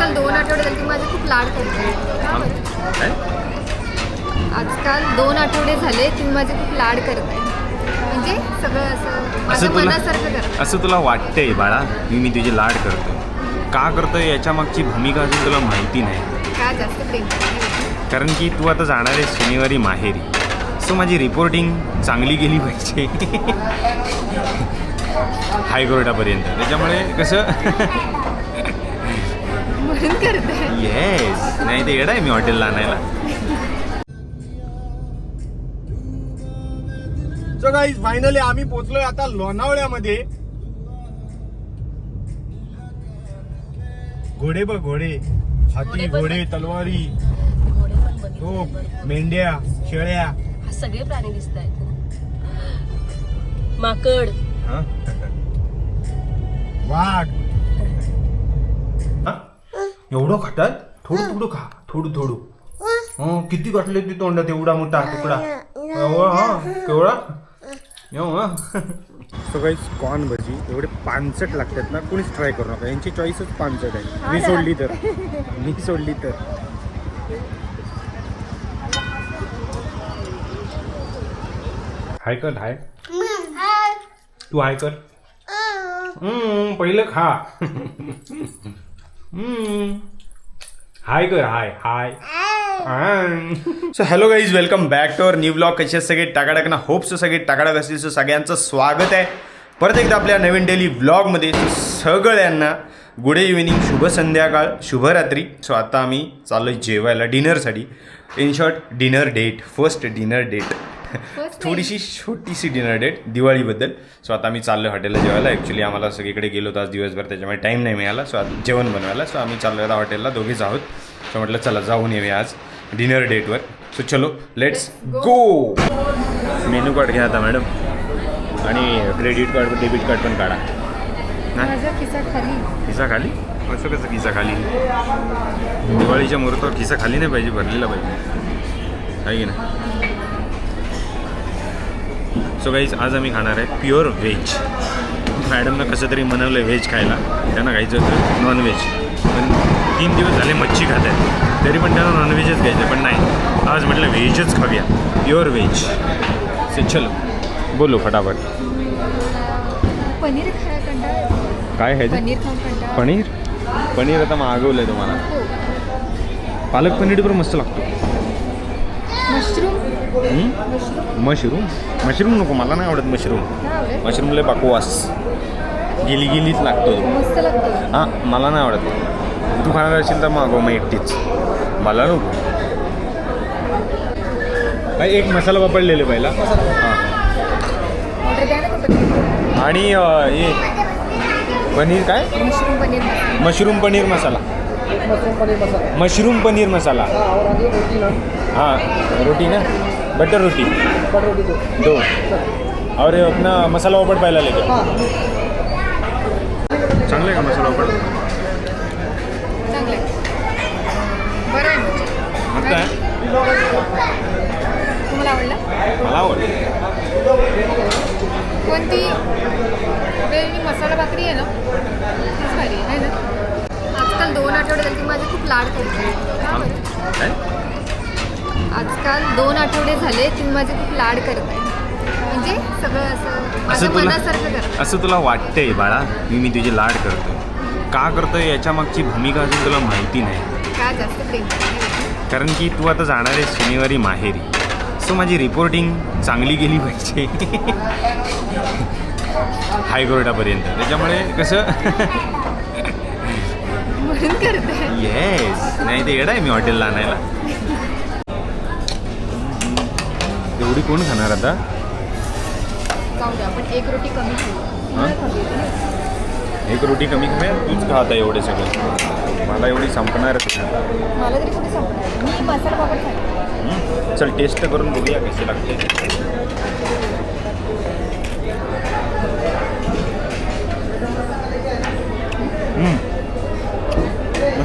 आजकाल दोन आठवडे झाले की माझे खूप लाड करते. का बरं? काय? आजकाल दोन आठवडे झाले तुम्ही माझे खूप लाड करताय म्हणजे सगळं असं माझ्या असं तुला मनासारखं करताय असं तुला वाटतंय बाळा मी मी तुझे लाड करतो का करतोय याच्या मागची भूमिका अजून तुला माहिती नाही. का जास्त प्रेम करताय? कारण की तू आता जाणार आहे शनिवारी माहेरी. सो माझी रिपोर्टिंग चांगली गेली पाहिजे. हायकोर्टापर्यंत. त्याच्यामुळे कसं? म्हणून करताय येस नाही ते येडा आहे मी हॉटेलला आणायला. सो गाईज फायनली आम्ही पोहोचलोय आता लोणावळ्यामध्ये. घोडे बघ घोडे. हाती घोडे तलवारी तोप मेंढ्या शेळ्या. हा सगळे प्राणी दिसत आहेत. माकड. हा? वाघ. हा? एवढं खातात थोडं थोडं खा. थोडं थोडं. हं, किती काटले ते तोंडात एवढा मोठा तुकडा? एवढा? हा केवढा? सो कॉर्न भजी एवढे पानसट लागतात ना कोणीच ट्राय करू नका. यांची चॉईसच पानसट आहे. मी सोडली तर. मी सोडली तर. हाय कर हाय. तू हाय कर. हम्म, पहिलं खा. हाय कर hi hi. So hello guys welcome back to our new blog कसे सगळे? टाकाटाक ना होप्स सगळे टाकाटाक असतील. सो सगळ्यांचं स्वागत आहे. परत एकदा आपल्या नवीन डेली ब्लॉगमध्ये सगळ्यांना गुड इव्हिनिंग शुभ संध्याकाळ शुभरात्री सो आता आम्ही चाललो जेवायला डिनरसाठी in short dinner date first dinner date थोडीशी छोटीशी डिनर डेट दिवाळीबद्दल. सो आता आम्ही चाललो हॉटेलला जेवायला. ॲक्च्युली आम्हाला सगळीकडे गेलो होतो आज दिवसभर. त्याच्यामुळे टाईम नाही मिळाला. सो आता जेवण बनवायला. सो आम्ही चाललो आता हॉटेलला दोघेच आहोत. सो म्हटलं चला जाऊन येऊया आज डिनर डेटवर सो चलो लेट्स गो मेनू कार्ड घ्या आता मॅडम आणि क्रेडिट कार्ड डेबिट कार्ड पण काढा. खिसा खाली? असं कसं खिसा खाली? दिवाळीच्या मुहूर्तावर खिसा खाली नाही पाहिजे भरलेला पाहिजे. आहे की नाही? सो गाईज आज आम्ही खाणार आहे प्युअर व्हेज मॅडमनं कसं तरी मनवलं व्हेज खायला. त्यांना खायचं होतं नॉनव्हेज पण तीन दिवस झाले मच्छी खात आहेत. तरी पण त्यांना नॉनव्हेजच घ्यायचं पण नाही. आज म्हटलं व्हेजच खाऊया. प्युअर व्हेज सो चलो बोलो फटाफट. पनीर खायला कंटाळा येतो. काय खायचं? पनीर खाऊन कंटाळा पनीर? पनीर आता मागवलं आहे तुम्हाला हो. पालक पनीर पण मस्त लागतो. मशरूम? मशरूम मशरूम नको मला नाही आवडत मशरूम नाही आवडत? मशरूम लय बकवास. गिली गिलीच लागतो तो. लागतं हां मला नाही आवडत. तू खाणार असेल तर मागव मग एकटीच. मला नको. काय एक मसाला वापरलेले पहिला हां. आणि हे पनीर काय? Mushroom paneer masala. Mushroom paneer masala. Mushroom paneer masala. हाँ रोटी ना. बटर रोटी. दो. और ये अपना मसाला पापड़ पहला लेके चांगलं आहे का मसाला पापड़ चांगलं बरं आहे. मस्त आहे तुम्हाला आवडला मला आवडतं कोणती वेगळी मसाला भाकरी आहे ना तीच भारी आहे ना आजकाल दोन आठवडे झाले की माझे खूप लाड करते. का बरं? काय? आजकाल दोन आठवडे झाले तुम्ही माझे खूप लाड करताय म्हणजे सगळं असं असं तुला मनासारखं करताय असं तुला वाटतंय बाळा मी मी तुझे लाड करतो का करतोय याच्या मागची भूमिका अजून तुला माहिती नाही. का जास्त प्रेम करताय? कारण की तू आता जाणार आहे शनिवारी माहेरी. सो माझी रिपोर्टिंग चांगली गेली पाहिजे. हायकोर्टापर्यंत. त्याच्यामुळे कसं म्हणून करताय येस नाही ते येडा आहे मी हॉटेलला आणायला. एवढी कोण खाणार आता? जाऊ द्या आपण एक रोटी कमी हां? खाऊ. एक रोटी कमी कमी तूच खात आहे एवढे सगळे. मला एवढी संपणारच नाही. मला तरी कुठे संपणार मी मसाला पापड खाते. हं? चल टेस्ट करून बघूया कसे लागते.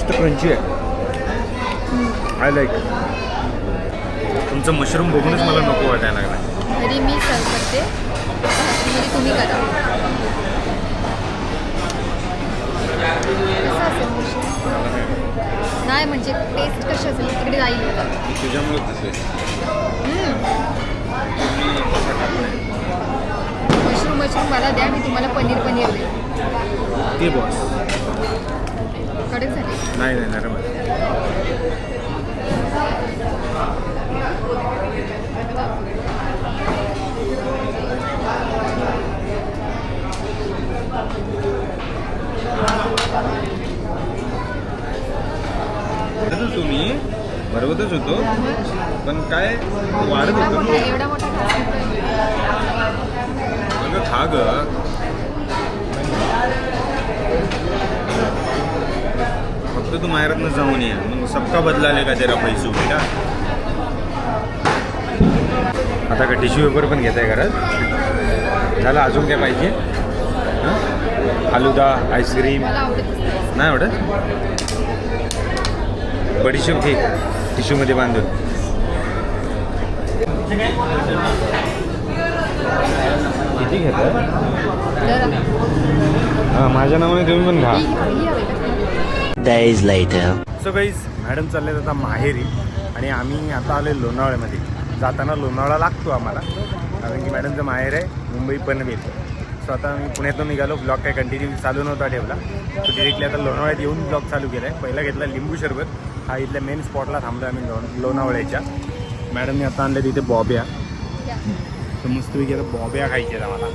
मस्त क्रंची आहे. आय लाईक तुमचं मशरूम बघूनच मला नको वाटायला लागला तरी मी सर्व करते. तुम्ही करा. काय म्हणजे टेस्ट कशी असेल तिकडे जाईल. तुझ्यामुळे मशरूम मशरूम मला द्या मी तुम्हाला पनीर पनीर देईन ते बॉस कडक झाले. नाही नाही नरम तुम्ही बरोबरच होतो. पण काय वाढत होतो एवढा मोठा घास अगं खा ग फक्त तू माहेरातनं जाऊन ये. मग सबका बदलाले का तेरा पैसे बेटा आता का टिश्यू पेपर पण घेत आहे घरात? झालं अजून काय पाहिजे? फालुदा आईस्क्रीम नाही. आवडत? बडीशेप घे टिश्यूमध्ये बांधून. किती घेत जरा हां माझ्या नावाने तुम्ही पण घ्या. का days later. So guys madam चालले आता माहेरी आणि आम्ही आता आलो लोणावळ्यामध्ये. जाताना लोणावळा लागतो आम्हाला कारण की मॅडमचं माहेर आहे मुंबई पनवेल. सो आता आम्ही पुण्यातून निघालो ब्लॉग काय कंटिन्यू चालू नव्हता ठेवला. सो डिरेक्टली आता लोणावळ्यात येऊन ब्लॉग चालू केला आहे पहिला घेतला लिंबू सरबत हा इथल्या मेन स्पॉटला थांबलो आम्ही लो लोणावळ्याच्या. मॅडमने आता आणल्या तिथे बॉब्या. तर मस्तपैकी आता बॉब्या खायच्या आहेत आम्हाला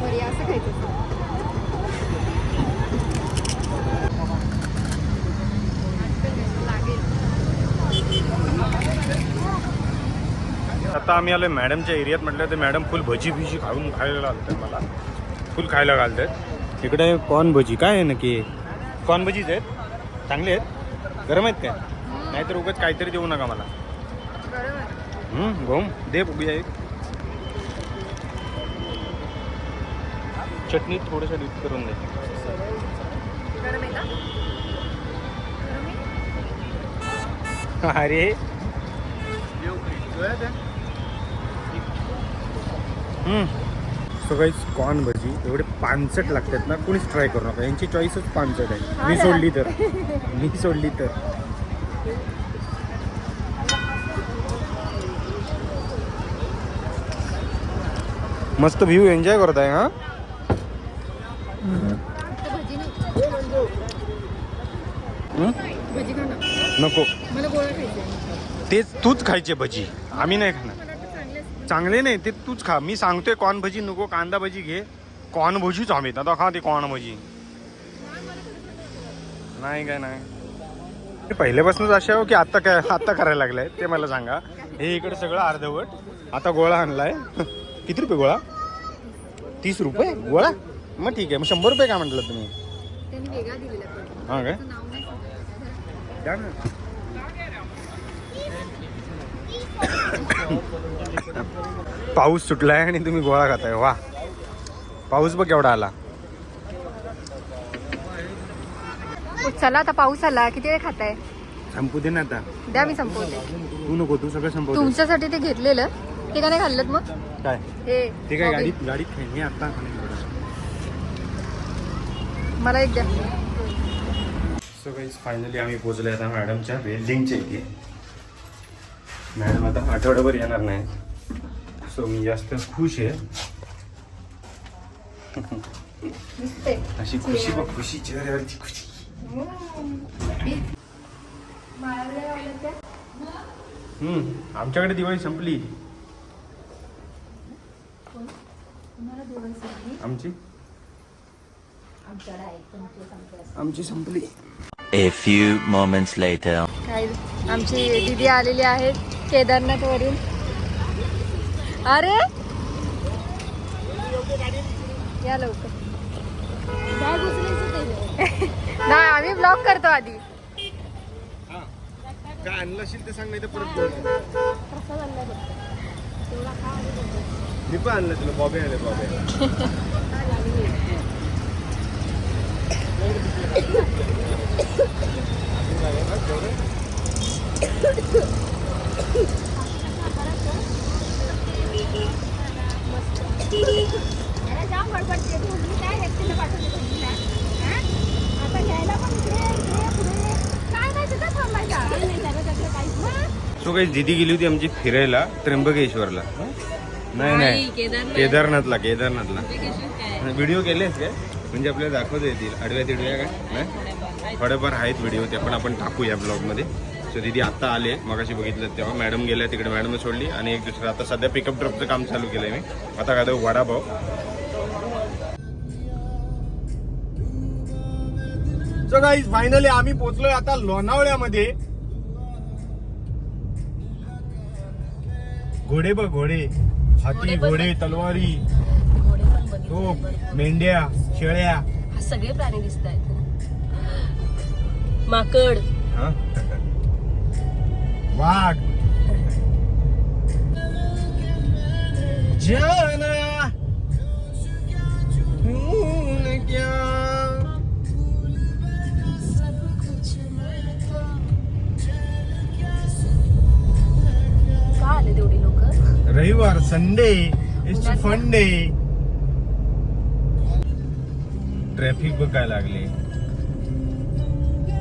बरी असं खायचं लागेल आता आम्ही आलो मॅडमच्या एरियात म्हटलं तर मॅडम फुल भजी बिजी खाऊन खायला घालतात मला. फुल खायला घालतात. इकडे कॉर्न भजी काय आहे नक्की? कॉर्न भजीच आहेत. चांगले आहेत. गरम आहेत काय? नाहीतर उगाच काहीतरी देऊ नका मला. घोम दे बघूया एक. चटणी थोडंसं डीप करून दे. गरम आहे का? गरम आहे? अरे. सो काहीच कॉर्न भजी एवढे पानसट लागतात ना कोणीच ट्राय करू नका. यांची चॉईसच पानसट आहे. मी सोडली तर. मी सोडली तर. मस्त व्ह्यू एन्जॉय करत आहे हा? हं? नको. तेच तूच खायचे भजी. आम्ही नाही खाणार. चांगले नाही ते तूच खा. मी सांगतोय कॉर्न भजी नको कांदा भजी घे. कॉर्न भजीच हवेत आता खा ते कॉर्न भजी. नाही काय नाही. ते पहिल्यापासूनच असे हो की आत्ता काय आत्ता करायला लागलाय. ते मला सांगा. हे इकडे सगळं अर्धवट. आता गोळा आणलाय. किती रुपये गोळा? तीस रुपये? गोळा? मग ठीक आहे. मग शंभर रुपये काय म्हटलं तुम्ही? हां काय. द्या ना. पाऊस सुटलाय आणि तुम्ही गोळा खाताय. वा. पाऊस बघ केवढा आला. चला आता पाऊस आला. किती वेळ खाताय? संपू दे ना आता. द्या मी संपवते. तू नको तू सगळं संपव तुमच्यासाठी ते घेतलेलं. ते का नाही खाल्लं मग? काय? हे ते काय. गाडीत गाडीत खाईन. मी आता मला एक द्या. सो फायनली आम्ही पोहोचलो आता मॅडमच्या वेल्डिंगच्या इथे मॅडम आता आठवड्याभर येणार नाही. सो मी जास्त खुश आहे. अशी खुशी बघ खुशी चेहऱ्यावरची खुशी. हम्म आमच्याकडे दिवाळी संपली. आमची? आमची संपली. A few moments later. काय आमची दिदी आलेली आहेत. केदारनाथ वरून अरे! या लवकर. नाही आम्ही ब्लॉक करतो आधी. काय आणलं असेल ते सांग नाही तर परत बोल. मी पण आणलं तुला बॉबे आले बॉबे जाम गडबड केली. मी काय व्यक्तीला पाठवली होती ना? हा? आता घ्यायला पण इकडे सो काही दिदी गेली होती आमची फिरायला त्र्यंबकेश्वरला. नाही नाही. केदारनाथ. केदारनाथला केदारनाथला? व्हिडिओ केलेस काय? म्हणजे आपल्याला दाखवता येतील आडव्या तिडव्या काय? नाही. थोडेफार आहेत व्हिडिओ ते पण आपण टाकू या ब्लॉगमध्ये सो दिदी आत्ता आले मगाशी बघितलं तेव्हा. मॅडम गेल्या तिकडे मॅडम सोडली. आणि एक दुसरं आता सध्या पिकअप ड्रॉपचं काम चालू केलं मी. आता काय वडापाव. सो गाईज फायनली आम्ही पोहोचलोय आता लोणावळ्यामध्ये. घोडे बघ घोडे. हाती घोडे तलवारी. घोडे पण बघितले. तोप बरोबर. मेंढ्या शेळ्या. हा सगळे प्राणी दिसत आहेत. माकड. हा? वाघ. जाना रविवार Sunday it's fun day traffic बघायला लागले.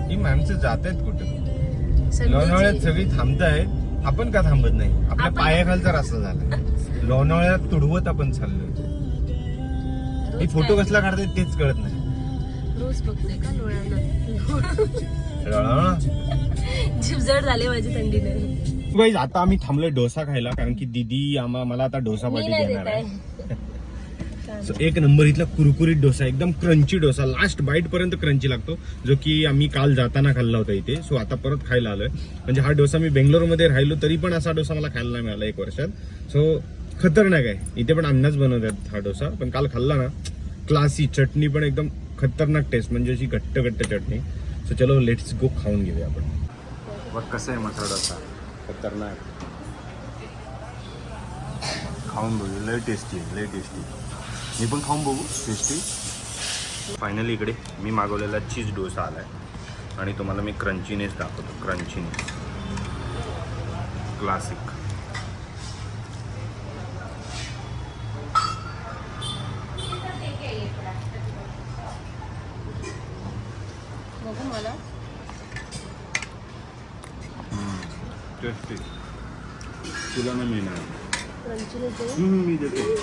ही माणसं जात आहेत कुठं लोणावळ्यात सगळी थांबतायत. आपण का थांबत नाही? आपल्या पायाखालचा रस्ता झाला. लोणावळ्यात तुडवत आपण चाललोय. ही फोटो कसला काढतायत तेच कळत नाही. रोज बघते का लोणावळा? झिपझड झाले माझी थंडीने गाईज आता आम्ही थांबलोय डोसा खायला कारण की दीदी आम्हा मला आता डोसा देणार देत आहे. So, एक नंबर इथला कुरकुरीत डोसा एकदम क्रंची डोसा. लास्ट बाईट पर्यंत क्रंची लागतो जो की आम्ही काल जाताना खाल्ला होता इथे. सो आता परत खायला आलोय. म्हणजे हा डोसा मी बेंगलोरमध्ये राहिलो तरी पण असा डोसा मला खायला नाही मिळाला एक वर्षात. सो खतरनाक आहे. इथे पण अन्नच बनवतात हा डोसा पण काल खाल्ला ना. क्लासी चटणी पण एकदम खतरनाक टेस्ट म्हणजे अशी घट्ट घट्ट चटणी. सो चलो लेट्स गो खाऊन घेऊया आपण. बघ कसं आहे मसाला डोसा. खतरनाक. खाऊन बघू. लय टेस्टी आहे लय टेस्टी मी पण खाऊन बघू. टेस्टी फायनली इकडे मी मागवलेला चीज डोसा आला आहे आणि तुम्हाला मी क्रंचीनेच दाखवतो. क्रंचीनेस क्लासिक नाही मिळणार. मी देतो.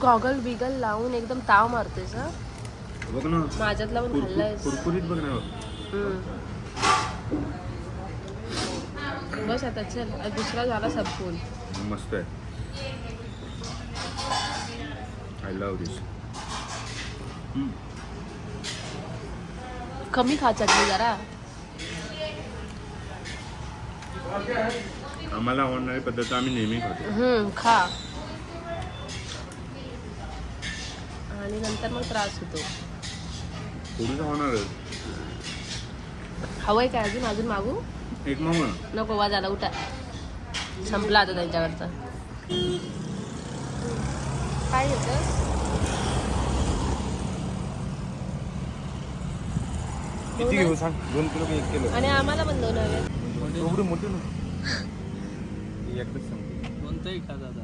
गॉगल बिगल लावून एकदम ताव मारतेस हा? बघ ना. कुरकुर- खाल्लायस. कुरकुरीत बघ ना. बस आता चल दुसरा झाला संपून. मस्त आहे. आय लव्ह दिस कमी खा चटणी जरा. आम्हाला आवडणारी पद्धत आम्ही नेहमी खातो खा. आणि नंतर मग त्रास होतो. थोडीचं होणारच हवंय काय अजून? अजून मागू? एक मामा नको वा झाला उठा. संपला आता त्यांच्याकडचा काय घेतं किती घेऊ सांग? दोन किलो एक किलो? आणि आम्हाला पण दोन हवे. एवढे मोठे ना एकदाच सांगते कोणताही खा दादा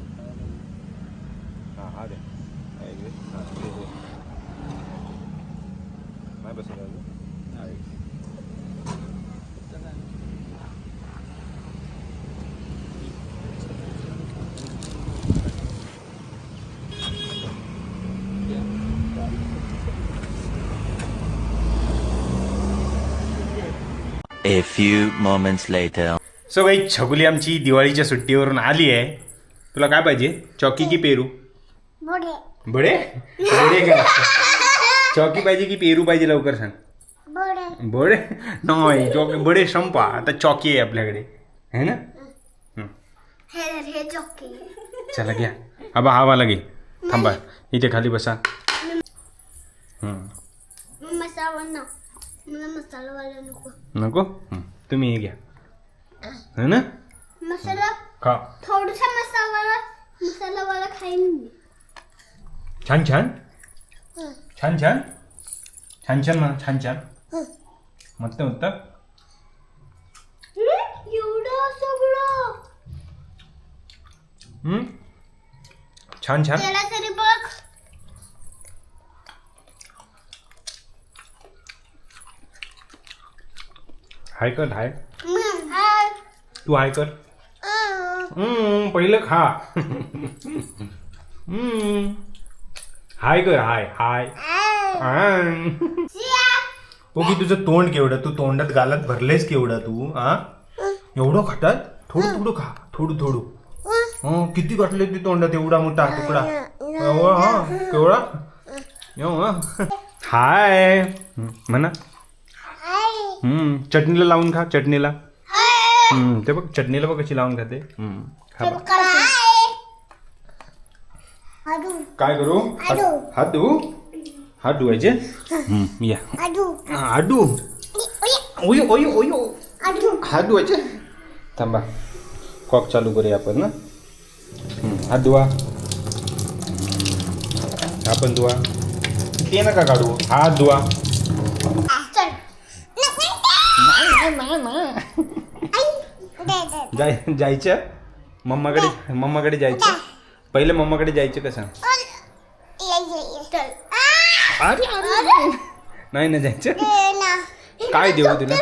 हां हा द्या हा, एक दे. हा, दे, दे. नाही बसत अजून हा, एक. A few moments later. So काही छकुली आमची दिवाळीच्या सुट्टीवरून आली आहे. तुला काय पाहिजे? चौकी की पेरू बडे. बडे? का? चौकी पाहिजे की पेरू पाहिजे लवकर सांग. बडे. नाही चौकी बडे संपा. आता चौकी आहे आपल्याकडे. है ना? हं. हे चला घ्या. आबा हा वाला घे. थांबा. इथे खाली बसा. हं. मसाला ना मला मसालावाला नको? नको हं. तुम्ही हे घ्या. है. ना? मसाला खा. थोडासा मसाला मसालावाला खाईन मी. छान छान? छान छान? छान छान म्हणा छान छान. मस्त मस्त. एवढं सगळं. हं? छान छान. त्याला बघ हाय कर हाय. तू हाय कर. पहिलं खा. हाय कर हाय हाय. हाय. हो की तुझं तोंड केवढं तू तोंडात गालात भरलेस केवढं तू हा एवढं खातात? थोडं थोडं खा थोडं थोडं. हो किती घातले ते तोंडात एवढा मोठा तुकडा? एवढा? हा केवढा हाय. म्हणा. हम्म चटणीला लावून खा चटणीला. हम्म ते बघ चटणीला बघ कशी लावून खाते. हम्म, खा बघ. काय करू? हात- हात धुवू हात धुवायचे हम्म, या. हा, हात धुवू ओयो ओयो ओयो हात धुवायचे थांबा. कॉक चालू करूया आपण ना. हम्म, हात धुवा हा पण धुवा ते नका काढू. हात धुवा जाय जायचं? मम्माकडे मम्माकडे जायचं? पहिले मम्माकडे जायचं कसं? अरे अरे नाही ना जायचं? काय देऊ तुला?